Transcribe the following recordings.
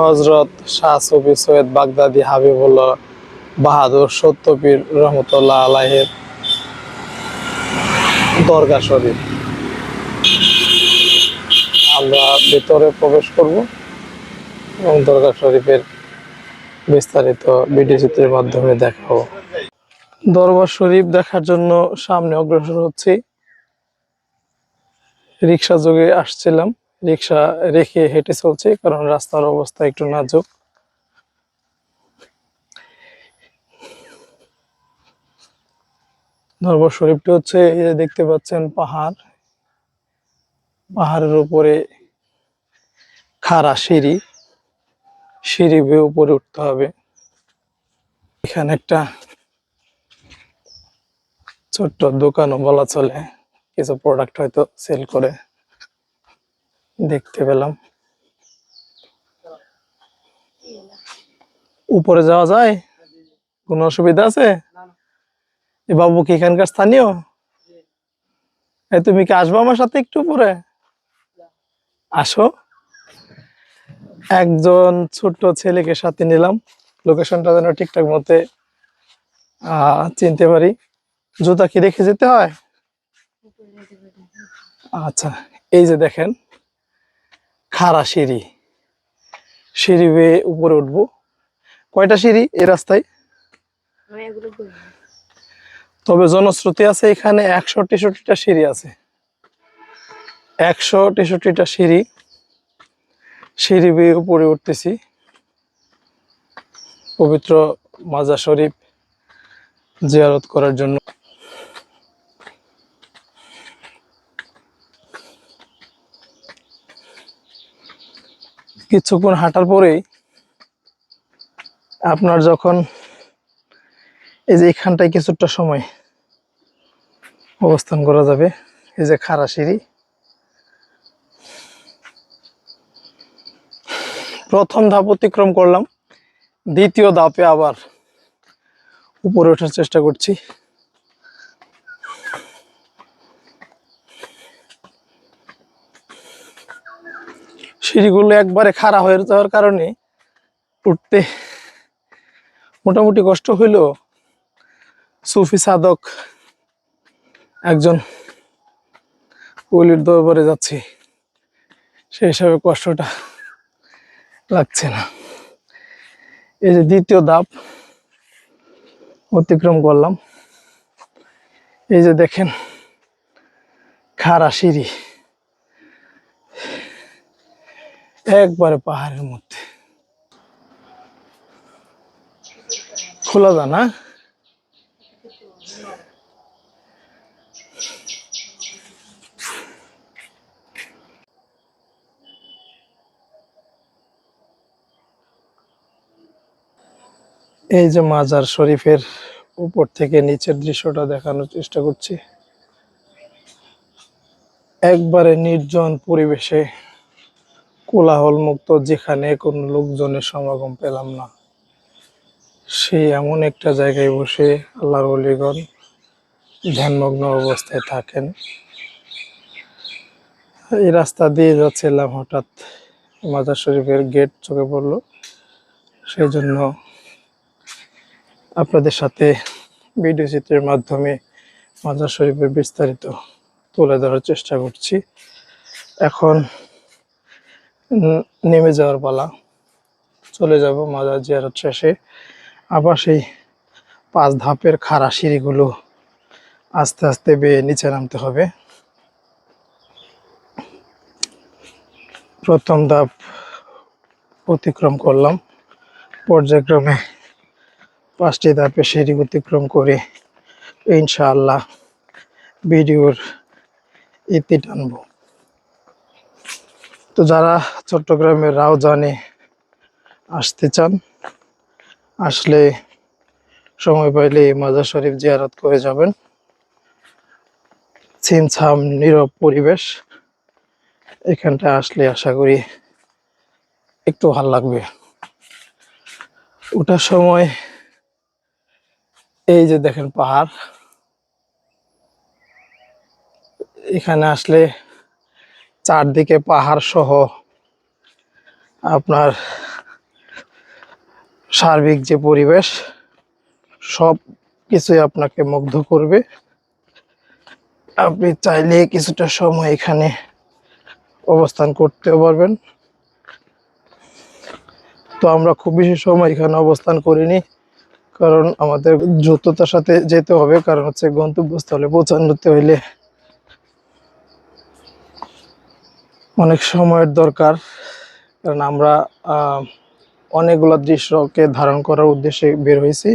হজরত শাহ সুফি সৈয়দ বাগদাদি হাবিবুল্লাহ বাহাদুর সত্যপীর রহমতুল্লাহ আলাহের দরগা শরীফ। আমরা ভেতরে প্রবেশ করব এবং দরগা শরীফের বিস্তারিত ভিডিও চিত্রের মাধ্যমে দেখাবো। দরবার শরীফ দেখার জন্য সামনে অগ্রসর হচ্ছি। রিক্সা যোগে আসছিলাম। রিক্সা রেখে হেঁটে চলছি, কারণ রাস্তার অবস্থা একটু নাজুক। দরবার শরীফটি হচ্ছে এই যে দেখতে পাচ্ছেন পাহাড়। পাহাড়ের উপরে খাড়া সিঁড়ি। সিঁড়ি বেয়ে উপরে উঠতে হবে। এখানে একটা ছোট্ট দোকানও বলা চলে। কিছু প্রোডাক্ট হয়তো সেল করে। দেখতে পেলাম। উপরে যাওয়া যায়? কোনো অসুবিধা আছে? এ বাবু কি এখানকার স্থানীয়? তুমি কি আসব আমার সাথে একটু পরে আসো। একজন ছোট্ট ছেলেকে সাথে নিলাম। লোকেশনটা যেন ঠিকঠাক মতে চিনতে পারি। জুতা কি রেখে যেতে হয়? আচ্ছা এই যে দেখেন। খাড়া সিঁড়ি। সিঁড়ি বেয়ে উপরে উঠবো। কয়টা সিঁড়ি এই রাস্তায়। তবে জনশ্রুতি আছে এখানে একশো তেষট্টিটা সিঁড়ি আছে। একশো তেষট্টিটা সিঁড়ি। সিঁড়ি বেয়ে উপরে উঠতেছি। পবিত্র মাজা শরীফ জিয়ারত করার জন্য। কিছুক্ষণ হাঁটার পরেই আপনার যখন এই যে এখানটায় কিছুটা সময় অবস্থান করা যাবে, এই যে খাড়া সিঁড়ি। প্রথম ধাপ অতিক্রম করলাম, দ্বিতীয় ধাপে আবার উপরে ওঠার চেষ্টা করছি। সিঁড়িগুলো একবারে খাড়া হয়ে যাওয়ার কারণে উঠতে মোটামুটি কষ্ট হইলেও সুফি সাধক একজন ওলির দরবারে যাচ্ছি সেই হিসাবে কষ্টটা লাগছে না। এই যে দ্বিতীয় ধাপ অতিক্রম করলাম। এই যে দেখেন, খাড়া সিঁড়ি। একবারে পাহাড়ের মধ্যে। খোলা যা না? এই যে মাজার শরীফের উপর থেকে নিচের দৃশ্যটা দেখানোর চেষ্টা করছি। একবারে নির্জন পরিবেশে কোলাহল মুক্ত যেখানে কোনো লোকজনের সমাগম পেলাম না। সেই এমন একটা জায়গায় বসে আল্লাহর অলিগণ ধ্যানমগ্ন অবস্থায় থাকেন। এই রাস্তা দিয়ে যাচ্ছিলাম হঠাৎ মাজার শরীফের গেট চোখে পড়ল। সেই জন্য আপনাদের সাথে ভিডিও চিত্রের মাধ্যমে মাজার শরীফের বিস্তারিত তুলে ধরার চেষ্টা করছি। এখন নেমে যাওয়ার পালা। চলে যাব মাজার জিয়ারত শেষে। আবার সেই পাঁচ ধাপের খাড়া সিঁড়িগুলো আস্তে আস্তে বেয়ে নিচে নামতে হবে। প্রথম ধাপ অতিক্রম করলাম। পর্যায়ক্রমে পাঁচটি ধাপে সিঁড়ি অতিক্রম করে ইনশাআল্লাহ ভিডিওর ইতি টানব। তো যারা চট্টগ্রামের রাউজানে আসতে চান, আসলে সময় পাইলে মাজার শরীফ জিয়ারত করে যাবেন। ছিমছাম নীরব পরিবেশ এখানটা আসলে আশা করি একটু ভালো লাগবে। ওঠার সময় এই যে দেখেন পাহাড়, এখানে আসলে চারদিকে পাহাড় সহ আপনার সার্বিক যে পরিবেশ, সব কিছুই আপনাকে মুগ্ধ করবে। আপনি চাইলে কিছুটা সময় এখানে অবস্থান করতেও পারবেন। তো আমরা খুব বেশি সময় এখানে অবস্থান করিনি, কারণ আমাদের দ্রুততার সাথে যেতে হবে, কারণ হচ্ছে গন্তব্যস্থলে পৌঁছানোতে হইলে অনেক সময়ের দরকার, কারণ আমরা অনেকগুলো দৃশ্যকে ধারণ করার উদ্দেশ্যে বের হয়েছি।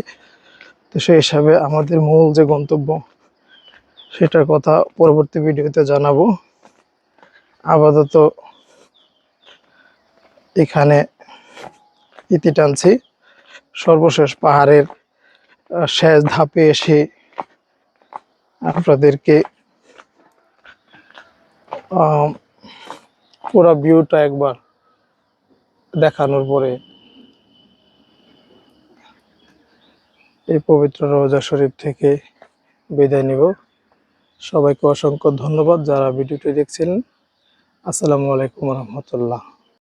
তো সেই হিসাবে আমাদের মূল যে গন্তব্য, সেটার কথা পরবর্তী ভিডিওতে জানাব। আপাতত এখানে ইতি টানছি। সর্বশেষ পাহাড়ের শেষ ধাপে এসে আপনাদেরকে পুরো ভিউটা একবার দেখানোর পরে এই পবিত্র রোজা শরীফ থেকে বিদায় নিব। সবাইকে অসংখ্য ধন্যবাদ যারা ভিডিওটি দেখছিলেন। আসসালামু আলাইকুম রহমতুল্লাহ।